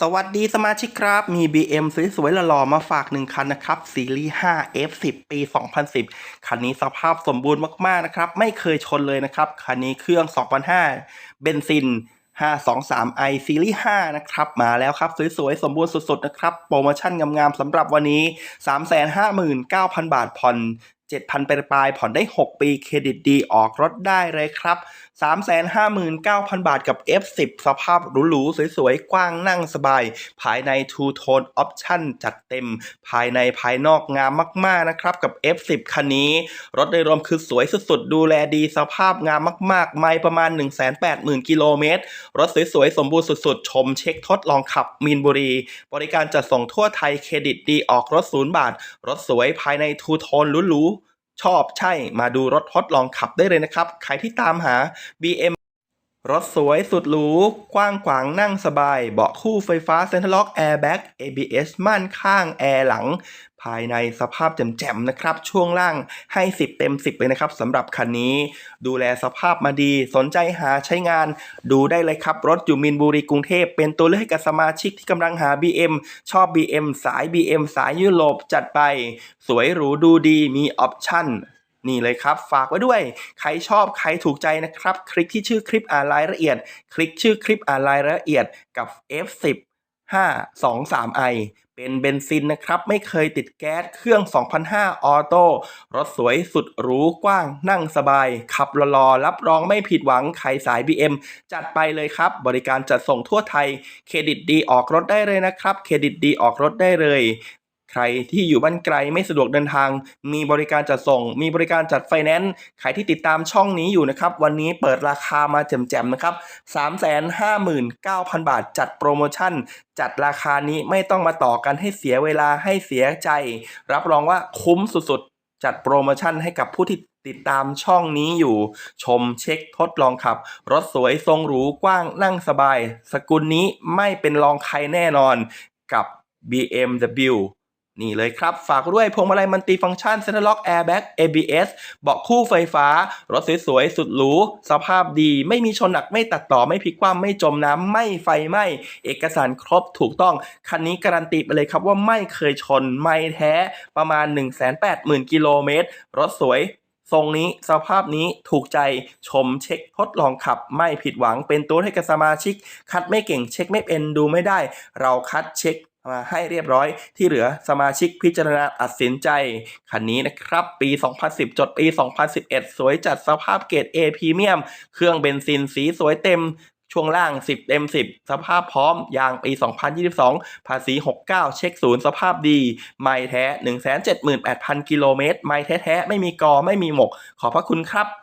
สวัสดีสมาชิกครับ มี BM สวยๆหล่อๆมาฝากหนึ่งคันนะครับ ซีรีส์ 5 F10 ปี 2010 คันนี้สภาพสมบูรณ์มากๆนะครับ ไม่เคยชนเลยนะครับ คันนี้เครื่อง 2005 เบนซิน 523i ซีรีส์ 5 นะครับ มาแล้วครับ สวยๆ สมบูรณ์สุดๆ นะครับ โปรโมชั่นงามๆสำหรับวันนี้ 359,000 บาทผ่อน 7,000ไปปลายๆผ่อนได้ 6 ปีเครดิตดีออกรถได้เลยครับ 359,000 บาทกับ F10 สภาพหรูๆ สวยๆ กว้างนั่งสบาย ภายใน Two Tone Option จัดเต็ม ภายในภายนอกงามมากๆนะครับ กับ F10 คันนี้ รถโดยรวมคือสวยสุดๆ ดูแลดีสภาพงามมากๆ ไม่ประมาณ 180,000 กิโลเมตร รถสวยๆ สมบูรณ์สุดๆ ชมเช็คทดลองขับมีนบุรี บริการจัดส่งทั่วไทยเครดิตดีออกรถศูนย์บาท รถสวยภายในทูโทนหรูๆ ชอบใช่มาดูรถทดลองขับได้เลยนะครับ ใครที่ตามหา BM รถสวยสุดหรู กว้างขวางนั่งสบาย เบาะคู่ไฟฟ้าเซ็นทรัลล็อกแอร์แบ็ก ABS ม่านข้างแอร์หลัง ภายในสภาพแจ่มๆนะครับ ช่วงล่างให้ 10 เต็ม 10 เลยนะครับสำหรับคันนี้ ดูแลสภาพมาดี สนใจหาใช้งาน ดูได้เลยครับ รถอยู่มินบุรีกรุงเทพ เป็นตัวเลือกให้กับสมาชิกที่กำลังหา BM ชอบ BM สาย BM สายยุโรปจัดไป สวยหรูดูดีมีออปชั่น นี่เลยครับ ฝากไว้ด้วย ใครชอบใครถูกใจนะครับ คลิกที่ชื่อคลิปอ่านรายละเอียด คลิกชื่อคลิปอ่านรายละเอียดกับ F10 523i เป็นเบนซินนะครับ ไม่เคยติดแก๊สเครื่อง 2005 ออโต้รถสวยสุดหรูกว้างนั่งสบาย ขับรอๆรับรองไม่ผิดหวังใครสาย BM จัดไปเลยครับ บริการจัดส่งทั่วไทย เครดิตดีออกรถได้เลยนะครับ เครดิตดีออกรถได้เลย ใครที่อยู่บ้านไกลไม่สะดวกเดินทาง มีบริการจัดส่ง มีบริการจัดไฟแนนซ์ใครที่ติดตามช่องนี้อยู่นะครับวันนี้เปิดราคามาแจ่มๆนะครับ359,000 บาทจัดโปรโมชั่น จัดราคานี้ไม่ต้องมาต่อกันให้เสียเวลาให้เสียใจ รับรองว่าคุ้มสุดๆ จัดโปรโมชั่นให้กับผู้ที่ติดตามช่องนี้อยู่ ชมเช็คทดลองขับ รถสวยทรงหรูกว้างนั่งสบาย สกุลนี้ไม่เป็นรองใครแน่นอนกับ BMW นี่เลยครับ ฝากด้วยพวงมาลัยมันติฟังก์ชันเซ็นทรัลล็อกแอร์แบ็ก ABS เบาะคู่ไฟฟ้า รถสวยๆ สุดหรู สภาพดี ไม่มีชนหนัก ไม่ตัดต่อ ไม่พลิกคว่ำไม่จมน้ำ ไม่ไฟไหม้ เอกสารครบถูกต้อง คันนี้การันตีไปเลยครับว่าไม่เคยชน ไม่แท้ประมาณ 180,000 กิโลเมตร รถสวยทรงนี้สภาพนี้ถูกใจชมเช็คทดลองขับ ไม่ผิดหวังเป็นตัวให้กับสมาชิก คัดไม่เก่งเช็คไม่เป็นดูไม่ได้ เราคัดเช็ค มาให้เรียบร้อยที่เหลือสมาชิกพิจารณาตัดสินใจ คันนี้นะครับ ปี 2010 จดปี 2011 สวยจัดสภาพเกรด A พรีเมียม เครื่องเบนซินสีสวยเต็มช่วงล่าง 10 เต็ม 10 สภาพพร้อม ยางปี 2022 ภาษี 69 เช็คศูนย์สภาพดี ไม่แท้ 178,000 กิโลเมตร ไม่แท้ๆไม่มีกอ ไม่มีหมก ขอบพระคุณครับ